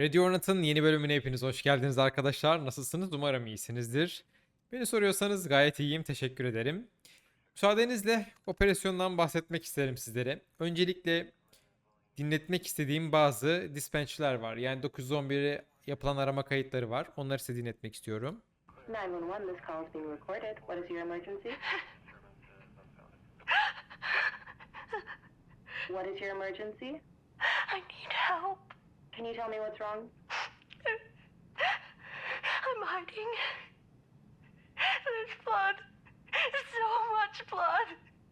Radio Ornat'ın yeni bölümüne hepiniz hoş geldiniz arkadaşlar. Nasılsınız? Umarım iyisinizdir. Beni soruyorsanız gayet iyiyim. Teşekkür ederim. Müsaadenizle operasyondan bahsetmek isterim sizlere. Öncelikle dinletmek istediğim bazı dispatch'ler var. Yani 911'e yapılan arama kayıtları var. Onları size dinletmek istiyorum. 911, this call is being recorded. What is your emergency? What is your emergency? I need help. Can you tell me what's wrong? I'm hiding. There's blood. So much blood.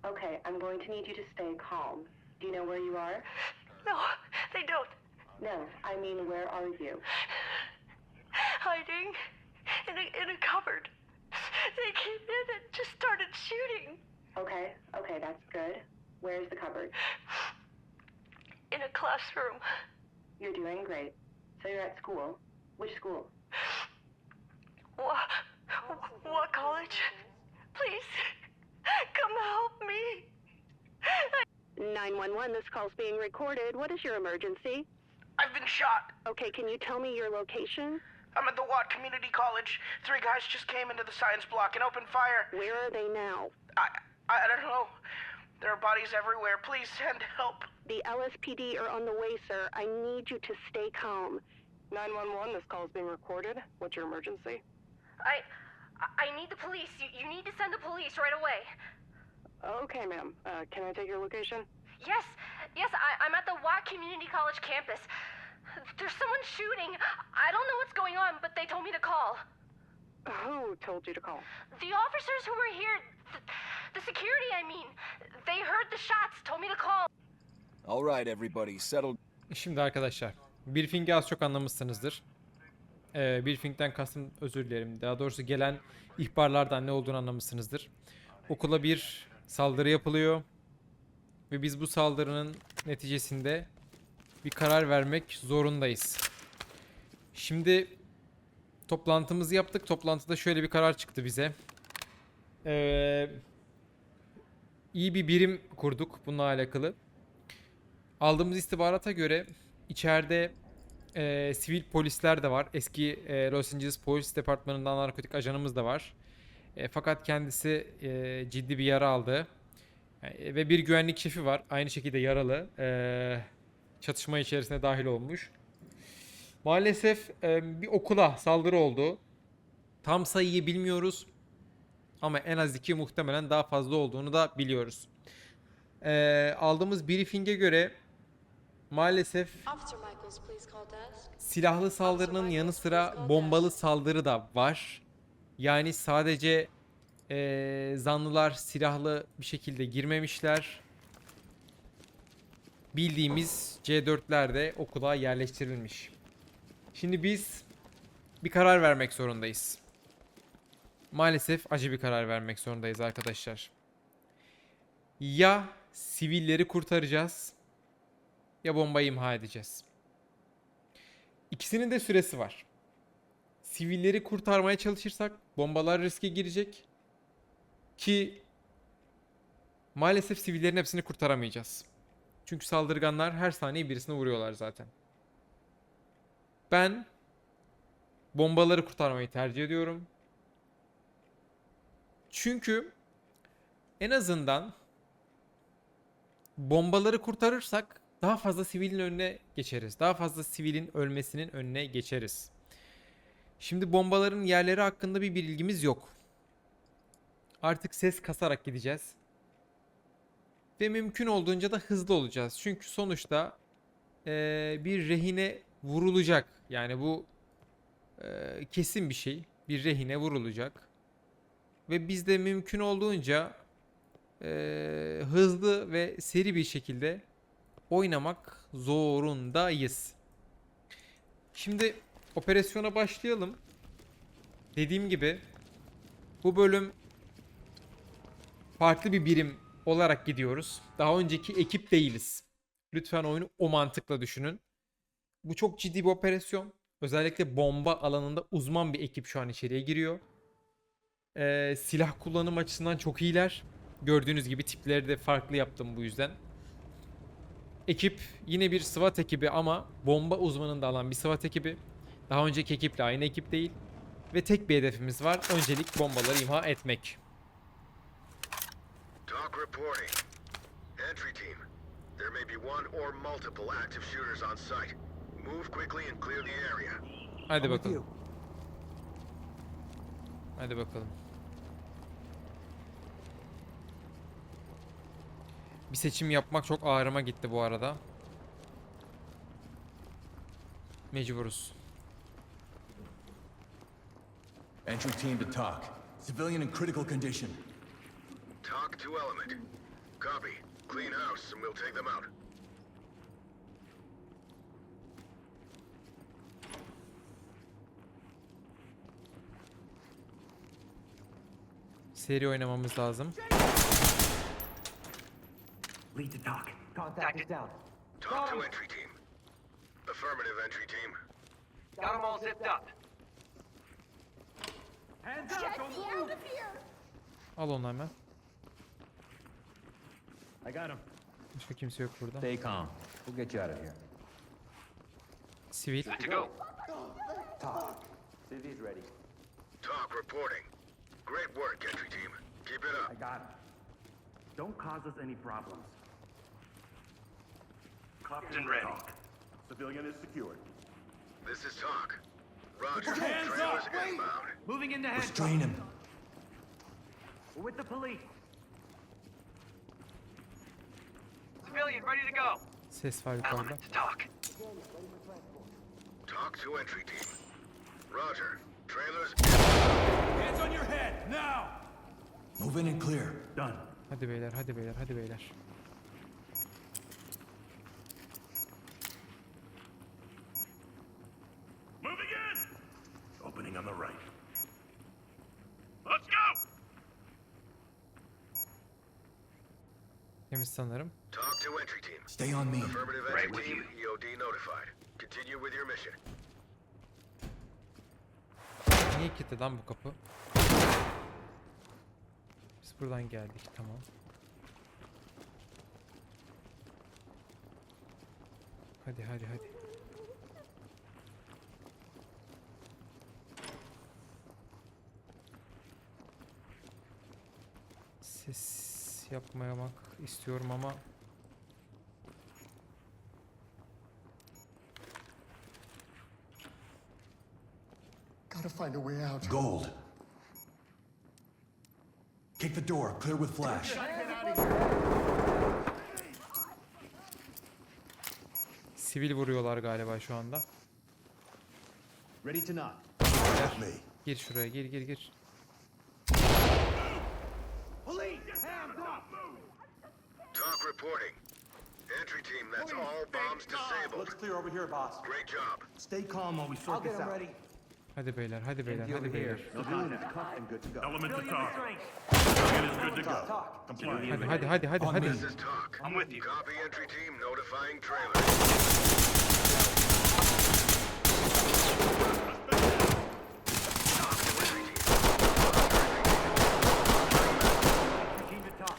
Okay, I'm going to need you to stay calm. Do you know where you are? No, they don't. No, I mean, where are you? Hiding in a, in a cupboard. They came in and just started shooting. Okay, okay, that's good. Where's the cupboard? In a classroom. You're doing great. So you're at school. Which school? What, what college? Please, come help me. 911, this call's being recorded. What is your emergency? I've been shot. Okay, can you tell me your location? I'm at the Watt Community College. Three guys just came into the science block and opened fire. Where are they now? I, I, I don't know. There are bodies everywhere. Please send help. The LSPD are on the way, sir. I need you to stay calm. 911, this call is being recorded. What's your emergency? I, I need the police. You, you need to send the police right away. Okay, ma'am. Uh, can I take your location? Yes, yes, I, I'm at the Watt Community College campus. There's someone shooting. I don't know what's going on, but they told me to call. Who told you to call? The officers who were here, the, the security, I mean, they heard the shots, told me to call. All right, everybody, settle Şimdi arkadaşlar, briefing'i az çok anlamışsınızdır. Ee, briefing'den kastım özür dilerim. Daha doğrusu gelen ihbarlardan ne olduğunu anlamışsınızdır. Okula bir saldırı yapılıyor. Ve biz bu saldırının neticesinde bir karar vermek zorundayız. Şimdi toplantımızı yaptık. Toplantıda şöyle bir karar çıktı bize. Ee, iyi bir birim kurduk bununla alakalı. Aldığımız istihbarata göre içeride e, sivil polisler de var. Eski e, Los Angeles Polis Departmanı'ndan narkotik ajanımız da var. E, fakat kendisi e, ciddi bir yara aldı. E, ve bir güvenlik şefi var. Aynı şekilde yaralı. E, çatışma içerisine dahil olmuş. Maalesef e, bir okula saldırı oldu. Tam sayıyı bilmiyoruz. Ama en az iki muhtemelen daha fazla olduğunu da biliyoruz. E, aldığımız briefing'e göre maalesef silahlı saldırının yanı sıra bombalı saldırı da var. Yani sadece eee, zanlılar silahlı bir şekilde girmemişler. Bildiğimiz C4'ler de okula yerleştirilmiş. Şimdi biz bir karar vermek zorundayız. Maalesef acı bir karar vermek zorundayız arkadaşlar. Ya sivilleri kurtaracağız ya bombayı imha edeceğiz. İkisinin de süresi var. Sivilleri kurtarmaya çalışırsak bombalar riske girecek. Ki maalesef sivillerin hepsini kurtaramayacağız. Çünkü saldırganlar her saniye birisine vuruyorlar zaten. Ben bombaları kurtarmayı tercih ediyorum. Çünkü en azından bombaları kurtarırsak daha fazla sivilin önüne geçeriz. Daha fazla sivilin ölmesinin önüne geçeriz. Şimdi bombaların yerleri hakkında bir bilgimiz yok. Artık ses kasarak gideceğiz. Ve mümkün olduğunca da hızlı olacağız. Çünkü sonuçta eee, bir rehine vurulacak. Yani bu eee, kesin bir şey. Bir rehine vurulacak. Ve biz de mümkün olduğunca eee, hızlı ve seri bir şekilde oynamak zorundayız. Şimdi operasyona başlayalım. Dediğim gibi bu bölüm farklı bir birim olarak gidiyoruz. Daha önceki ekip değiliz. Lütfen oyunu o mantıkla düşünün. Bu çok ciddi bir operasyon. Özellikle bomba alanında uzman bir ekip şu an içeriye giriyor. Ee, silah kullanım açısından çok iyiler. Gördüğünüz gibi tipleri de farklı yaptım bu yüzden. Ekip yine bir SWAT ekibi ama bomba uzmanında alan bir SWAT ekibi. Daha önceki ekiple aynı ekip değil. Ve tek bir hedefimiz var. Öncelik bombaları imha etmek. Talk reporting. Entry team. There may be one or multiple active shooters on site. Move quickly and clear the area. Hadi bakalım. Hadi bakalım. Bir seçim yapmak çok ağrıma gitti bu arada. Mecburuz. Entry team to talk. Civilian in critical condition. Talk to element. Copy. Clean house and we'll take them out. Seri oynamamız lazım. Lead to talk. Contact is down. Talk to entry team. Affirmative entry team. Got them all zipped up. Hands up! Get me out of here! Al onu hemen. I got him. Başka kimse yok burada. Stay calm. We'll get you out of here. Sivil. To go. Talk. City's ready. Talk reporting. Great work, entry team. Keep it up. I got him. Don't cause us any problems. Cuffed and ready. Civilian is secured. This is talk. Roger. Trailers inbound. Moving into handcuffs. Restrain him. We're with the police. Civilian, ready to go. Ses var yukarıda. Element to talk. Talk to entry team. Roger. Trailers Hands on your head, now! Move in and clear. Done. Hadi beyler, hadi beyler, hadi beyler. Temiz sanırım. Talk to entry team. Stay on me. Affirmative Right entry with team. EOD notified. Continue with your mission. Niye kilitli lan bu kapı? Biz buradan geldik, tamam. Hadi hadi hadi. Ses yapmayamak istiyorum ama Gotta find a way out. Gold. Kick the door, clear with flash. sivil vuruyorlar galiba şu anda. Ready to knock. Gir şuraya, gir gir gir. Reporting. Entry team, that's all bombs disabled. Let's clear over here, boss. Great job. Stay calm while we I'll sort get this out. ready. Hadi beyler, hadi beyler, hadi beyler. Civilian is cuffed and good to go. Element to Civilian restraint. Civilian is good to Talk, talk. Hadi hadi hadi hadi On hadi. me. This is talk. I'm with you. Copy entry team notifying trailers.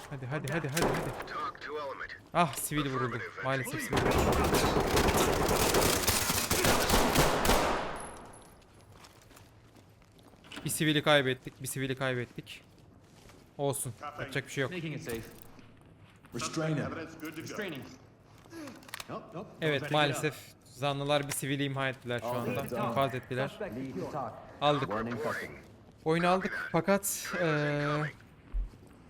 Hadi hadi hadi hadi hadi. Ah sivil vuruldu. Maalesef sivil vuruldu. Bir sivili kaybettik, bir sivili kaybettik. Olsun. Yapacak bir şey yok. Evet maalesef zanlılar bir sivili imha ettiler şu anda. İnfaz ettiler. Aldık. Oyunu aldık fakat eee,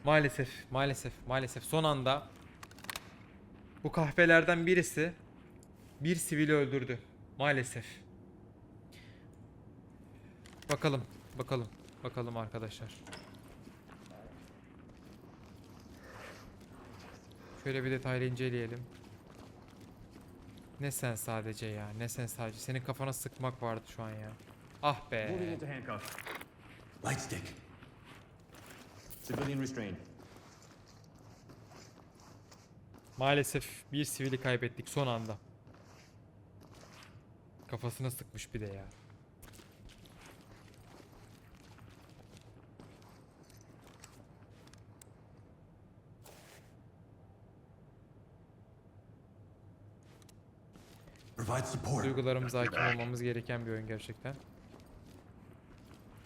maalesef maalesef maalesef son anda bu kahvelerden birisi bir sivili öldürdü. Maalesef. Bakalım bakalım bakalım arkadaşlar. Şöyle bir detaylı inceleyelim. Ne sen sadece ya ne sen sadece senin kafana sıkmak vardı şu an ya. Ah be. Moving into handcuffs. Light stick. Civilian restrained. Maalesef bir sivili kaybettik son anda. Kafasına sıkmış bir de ya. Provide support. Duygularımıza hakim olmamız gereken bir oyun gerçekten.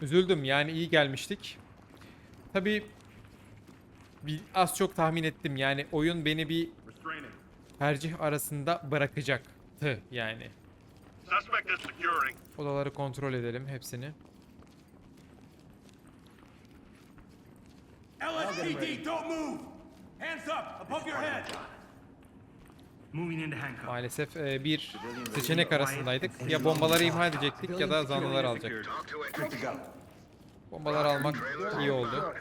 Üzüldüm yani iyi gelmiştik. Tabi az çok tahmin ettim yani oyun beni bir tercih arasında bırakacaktı yani. Odaları kontrol edelim hepsini. LSPD, don't move! Hands up, above your head! Moving into handcuff. Maalesef e, bir seçenek arasındaydık. Ya bombaları imha edecektik ya da zanlılar alacaktık. Bombaları almak iyi oldu.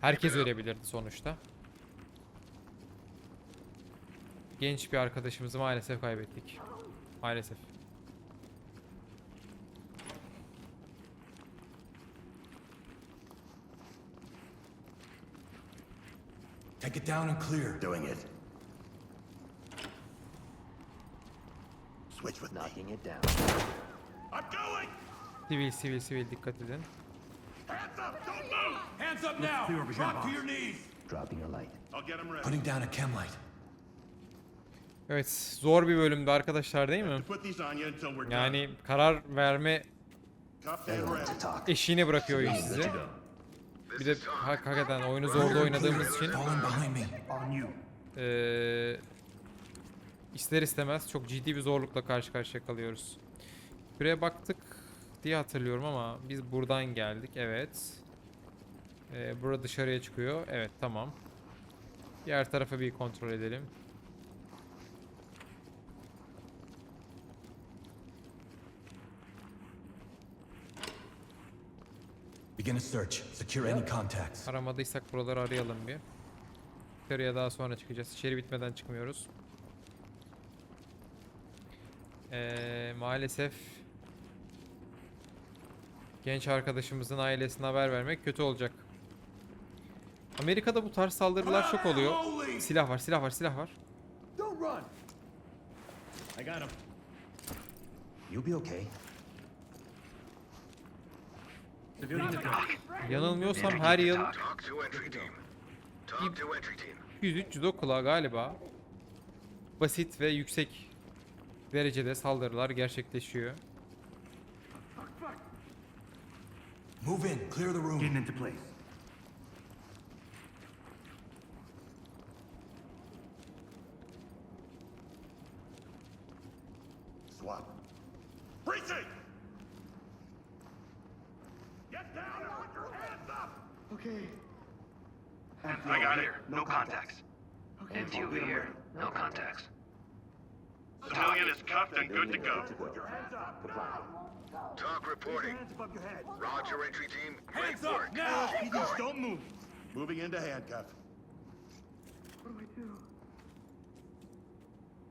Herkes ölebilirdi sonuçta. Genç bir arkadaşımızı maalesef kaybettik. Maalesef. Take it down and clear. Doing it. Switch with Knocking it down. I'm going! Sivil sivil sivil dikkat edin. Hands up, don't move! Hands up now! Drop to your knees! Dropping a light. I'll get him ready. Putting down a chem light. Evet zor bir bölümdü arkadaşlar değil mi? Put these on you until we're done. Yani karar verme eşiğine bırakıyor oyun sizi. Bir de hak- hakikaten oyunu zorda oynadığımız için eee ister istemez çok ciddi bir zorlukla karşı karşıya kalıyoruz. Buraya baktık diye hatırlıyorum ama biz buradan geldik. Evet. Eee burada dışarıya çıkıyor. Evet tamam. Diğer tarafa bir kontrol edelim. Begin a search. Secure any contacts. Aramadıysak buraları arayalım bir. Dışarıya daha sonra çıkacağız. İçeri bitmeden çıkmıyoruz. Ee, maalesef genç arkadaşımızın ailesine haber vermek kötü olacak. Amerika'da bu tarz saldırılar çok oluyor. Silah var, silah var, silah var. Don't run! I got him. You'll be okay. Civilian to talk. Yanılmıyorsam her yıl Talk to entry team. Talk to entry team. 100-300 okula galiba basit ve yüksek derecede saldırılar gerçekleşiyor. Move in. Clear the room. Getting into place. Moving into handcuff.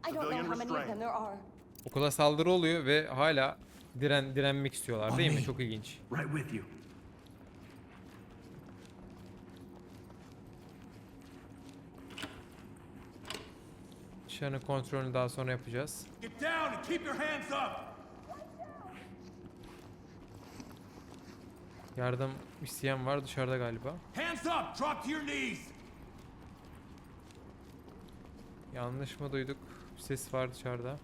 I don't know Civilian how many of them there are. Okula saldırı oluyor ve hala diren direnmek istiyorlar değil mi? Çok ilginç. Right with you. Dışarının kontrolünü daha sonra yapacağız. Get down and keep your hands up! Yardım isteyen var dışarıda galiba. Hands up! Drop to your knees! Yanlış mı duyduk? Ses var dışarıda.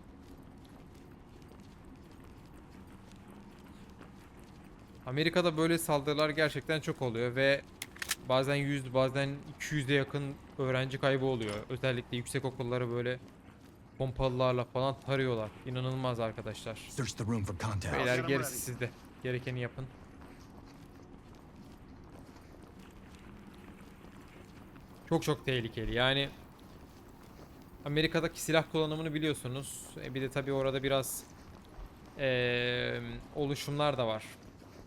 Amerika'da böyle saldırılar gerçekten çok oluyor ve bazen 100 bazen 200'e yakın öğrenci kaybı oluyor. Özellikle yüksek okulları böyle pompalılarla falan tarıyorlar. İnanılmaz arkadaşlar. Beyler gerisi sizde. Gerekeni yapın. Çok çok tehlikeli. Yani Amerika'daki silah kullanımını biliyorsunuz. E bir de tabii orada biraz eee, oluşumlar da var.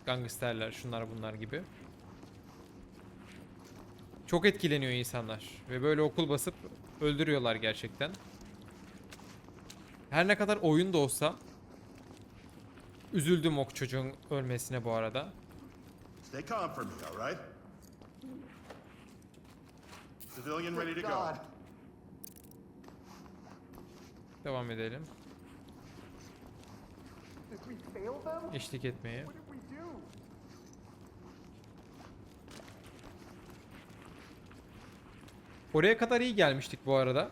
Gangsterler, şunlar bunlar gibi. Çok etkileniyor insanlar ve böyle okul basıp öldürüyorlar gerçekten. Her ne kadar oyun da olsa üzüldüm o çocuğun ölmesine bu arada. Stay calm for me, all right? Civilian ready to go. Devam edelim. Did we fail them? Eşlik etmeye. What did we do? Oraya kadar iyi gelmiştik bu arada.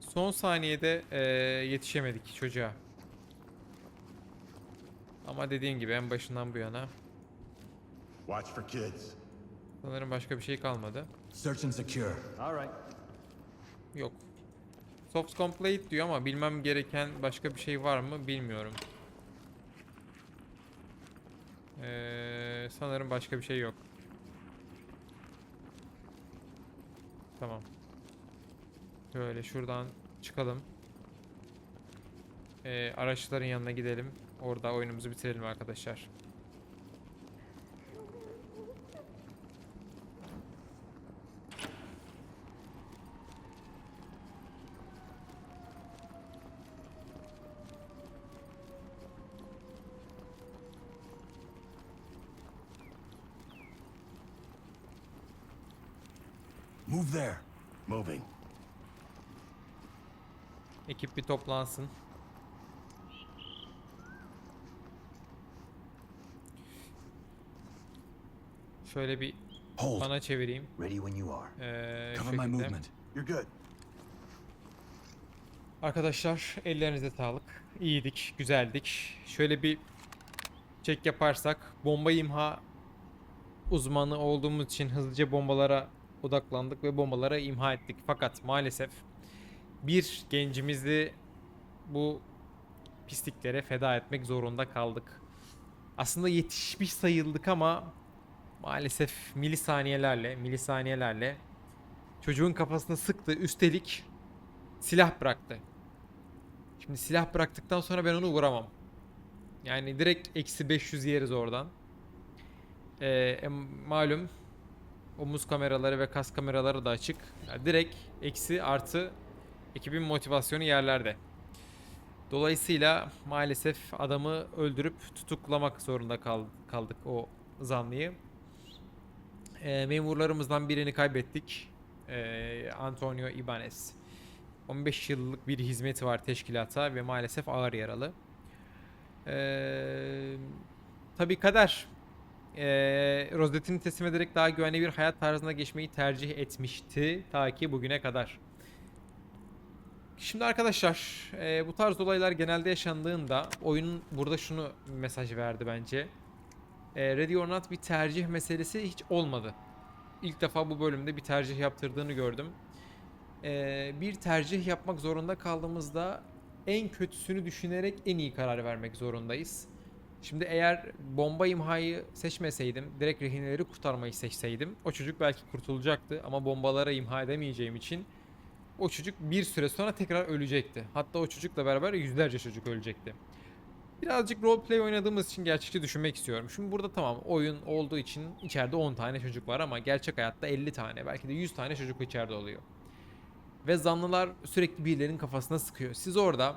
son saniyede eee, yetişemedik çocuğa. Ama dediğim gibi en başından bu yana sanırım başka bir şey kalmadı. Search and secure. All right. Yok. Soft complete diyor ama bilmem gereken başka bir şey var mı bilmiyorum. Ee, sanırım başka bir şey yok. Tamam. Böyle şuradan çıkalım. Ee, araçların yanına gidelim. Orada oyunumuzu bitirelim arkadaşlar. Move there. Moving. Ekip bir toplansın. Şöyle bir Hold. bana çevireyim. Ready when you are. Ee, Cover my movement. You're good. Arkadaşlar ellerinize sağlık. İyiydik, güzeldik. Şöyle bir çek yaparsak bomba imha uzmanı olduğumuz için hızlıca bombalara odaklandık ve bombalara imha ettik. Fakat maalesef bir gencimizi bu pisliklere feda etmek zorunda kaldık. Aslında yetişmiş sayıldık ama maalesef milisaniyelerle, milisaniyelerle çocuğun kafasına sıktı. Üstelik silah bıraktı. Şimdi silah bıraktıktan sonra ben onu vuramam. Yani direkt eksi 500 yeriz oradan. Ee, em- malum omuz kameraları ve kas kameraları da açık. Yani direkt eksi artı ekibin motivasyonu yerlerde. Dolayısıyla maalesef adamı öldürüp tutuklamak zorunda kal- kaldık o zanlıyı. Ee, memurlarımızdan birini kaybettik. Ee, Antonio Ibanez. 15 yıllık bir hizmeti var teşkilata ve maalesef ağır yaralı. Ee, tabii kader. Ee, rozetini teslim ederek daha güvenli bir hayat tarzına geçmeyi tercih etmişti ta ki bugüne kadar. Şimdi arkadaşlar e, bu tarz olaylar genelde yaşandığında oyunun burada şunu mesaj verdi bence. E, Ready or Not bir tercih meselesi hiç olmadı. İlk defa bu bölümde bir tercih yaptırdığını gördüm. E, bir tercih yapmak zorunda kaldığımızda en kötüsünü düşünerek en iyi karar vermek zorundayız. Şimdi eğer bomba imhayı seçmeseydim, direkt rehineleri kurtarmayı seçseydim o çocuk belki kurtulacaktı ama bombalara imha edemeyeceğim için o çocuk bir süre sonra tekrar ölecekti. Hatta o çocukla beraber yüzlerce çocuk ölecekti. Birazcık roleplay oynadığımız için gerçekçi düşünmek istiyorum. Şimdi burada tamam oyun olduğu için içeride 10 tane çocuk var ama gerçek hayatta 50 tane belki de 100 tane çocuk içeride oluyor. Ve zanlılar sürekli birilerinin kafasına sıkıyor. Siz orada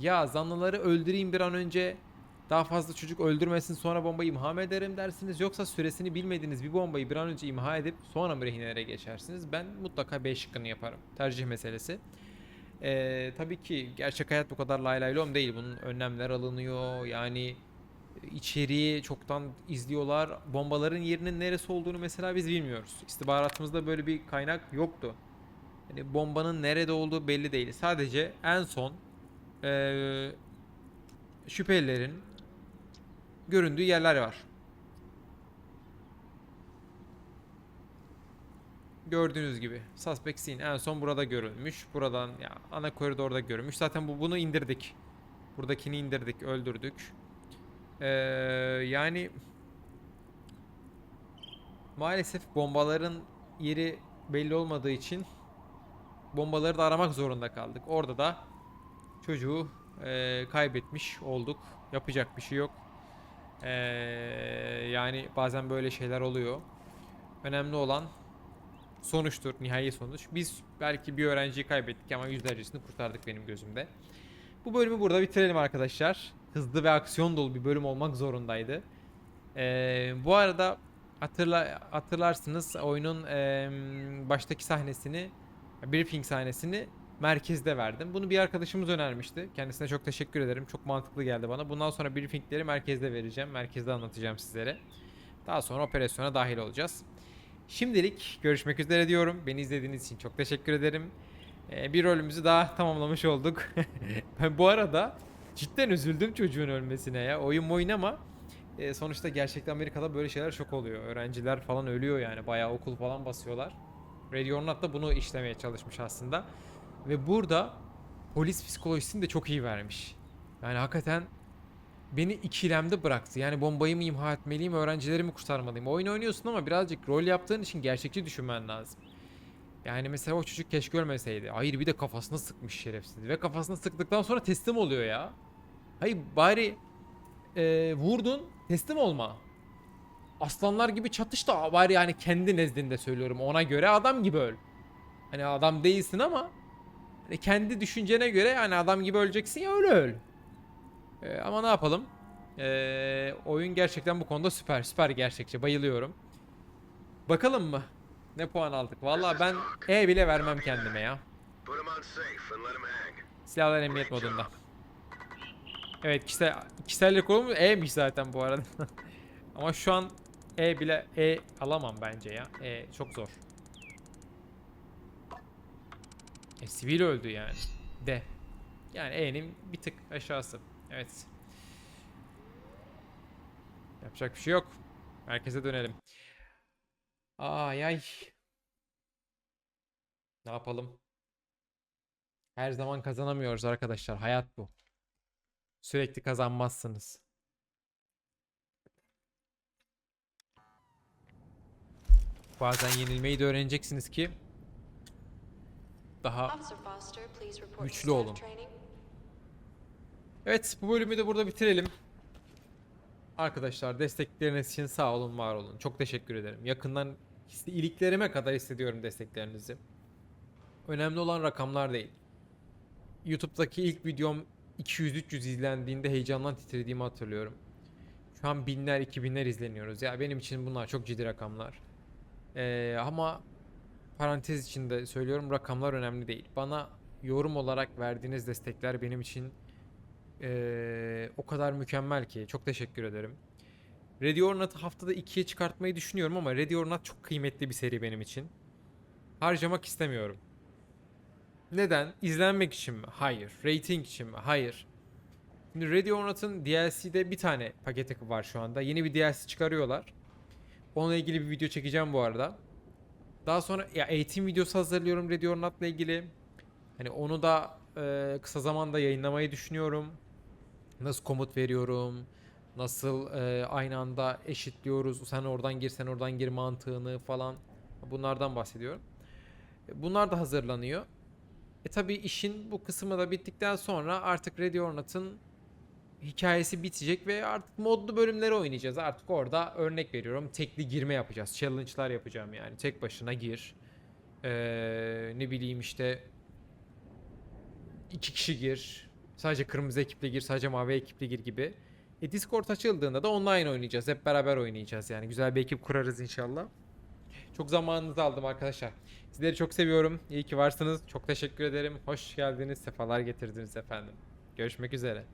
ya zanlıları öldüreyim bir an önce daha fazla çocuk öldürmesin sonra bombayı imha mı ederim dersiniz yoksa süresini bilmediğiniz bir bombayı bir an önce imha edip sonra mı rehinelere geçersiniz? Ben mutlaka B şıkkını yaparım. Tercih meselesi. Ee, tabii ki gerçek hayat bu kadar lay lay lom değil. Bunun önlemler alınıyor. Yani içeriği çoktan izliyorlar. Bombaların yerinin neresi olduğunu mesela biz bilmiyoruz. İstihbaratımızda böyle bir kaynak yoktu. Yani bombanın nerede olduğu belli değil. Sadece en son ee, şüphelilerin göründüğü yerler var. Gördüğünüz gibi suspect scene en son burada görülmüş. Buradan ya ana koridorda görülmüş. Zaten bu bunu indirdik. Buradakini indirdik, öldürdük. Ee, yani maalesef bombaların yeri belli olmadığı için bombaları da aramak zorunda kaldık. Orada da çocuğu e, kaybetmiş olduk. Yapacak bir şey yok. Ee, yani bazen böyle şeyler oluyor. Önemli olan sonuçtur, nihai sonuç. Biz belki bir öğrenciyi kaybettik ama yüzlercesini kurtardık benim gözümde. Bu bölümü burada bitirelim arkadaşlar. Hızlı ve aksiyon dolu bir bölüm olmak zorundaydı. Ee, bu arada hatırla, hatırlarsınız oyunun em, baştaki sahnesini, briefing sahnesini merkezde verdim. Bunu bir arkadaşımız önermişti. Kendisine çok teşekkür ederim. Çok mantıklı geldi bana. Bundan sonra briefingleri merkezde vereceğim. Merkezde anlatacağım sizlere. Daha sonra operasyona dahil olacağız. Şimdilik görüşmek üzere diyorum. Beni izlediğiniz için çok teşekkür ederim. Ee, bir rolümüzü daha tamamlamış olduk. bu arada cidden üzüldüm çocuğun ölmesine ya. Oyun oyun ama e, sonuçta gerçekten Amerika'da böyle şeyler çok oluyor. Öğrenciler falan ölüyor yani. Bayağı okul falan basıyorlar. Radio or Not da bunu işlemeye çalışmış aslında. Ve burada polis psikolojisini de çok iyi vermiş. Yani hakikaten beni ikilemde bıraktı. Yani bombayı mı imha etmeliyim, öğrencilerimi kurtarmalıyım. Oyun oynuyorsun ama birazcık rol yaptığın için gerçekçi düşünmen lazım. Yani mesela o çocuk keşke ölmeseydi. Hayır bir de kafasına sıkmış şerefsiz. Ve kafasına sıktıktan sonra teslim oluyor ya. Hayır bari e, vurdun teslim olma. Aslanlar gibi çatış da bari yani kendi nezdinde söylüyorum ona göre adam gibi öl. Hani adam değilsin ama hani kendi düşüncene göre yani adam gibi öleceksin ya öyle öl. E, ama ne yapalım? E, oyun gerçekten bu konuda süper. Süper gerçekçi. Bayılıyorum. Bakalım mı? Ne puan aldık? Vallahi ben E bile vermem kendime ya. Silahlar emniyet modunda. Evet kişisel, kişisellik olur mu? E'miş zaten bu arada. Ama şu an E bile E alamam bence ya. E çok zor. E sivil öldü yani. D. Yani E'nin bir tık aşağısı. Evet. Yapacak bir şey yok. Merkeze dönelim. Ay ay. Ne yapalım? Her zaman kazanamıyoruz arkadaşlar. Hayat bu. Sürekli kazanmazsınız. Bazen yenilmeyi de öğreneceksiniz ki daha güçlü olun. Evet bu bölümü de burada bitirelim. Arkadaşlar destekleriniz için sağ olun var olun. Çok teşekkür ederim. Yakından iliklerime kadar hissediyorum desteklerinizi. Önemli olan rakamlar değil. YouTube'daki ilk videom 200-300 izlendiğinde heyecandan titrediğimi hatırlıyorum. Şu an binler, iki binler izleniyoruz. Ya benim için bunlar çok ciddi rakamlar. Ee, ama parantez içinde söylüyorum rakamlar önemli değil. Bana yorum olarak verdiğiniz destekler benim için ee, o kadar mükemmel ki. Çok teşekkür ederim. Ready or Not'ı haftada ikiye çıkartmayı düşünüyorum ama Ready or Not çok kıymetli bir seri benim için. Harcamak istemiyorum. Neden? İzlenmek için mi? Hayır. Rating için mi? Hayır. Şimdi Ready or Not'ın DLC'de bir tane paketi var şu anda. Yeni bir DLC çıkarıyorlar. Onunla ilgili bir video çekeceğim bu arada. Daha sonra ya eğitim videosu hazırlıyorum Ready or Not'la ilgili. Hani onu da e, kısa zamanda yayınlamayı düşünüyorum. Nasıl komut veriyorum? Nasıl e, aynı anda eşitliyoruz? Sen oradan gir, sen oradan gir mantığını falan. Bunlardan bahsediyorum. Bunlar da hazırlanıyor. E tabi işin bu kısmı da bittikten sonra artık Ready or Not'ın hikayesi bitecek ve artık modlu bölümleri oynayacağız. Artık orada örnek veriyorum tekli girme yapacağız. Challenge'lar yapacağım yani. Tek başına gir. Ee, ne bileyim işte iki kişi gir. Sadece kırmızı ekiple gir, sadece mavi ekiple gir gibi. E Discord açıldığında da online oynayacağız. Hep beraber oynayacağız yani. Güzel bir ekip kurarız inşallah. Çok zamanınızı aldım arkadaşlar. Sizleri çok seviyorum. İyi ki varsınız. Çok teşekkür ederim. Hoş geldiniz. Sefalar getirdiniz efendim. Görüşmek üzere.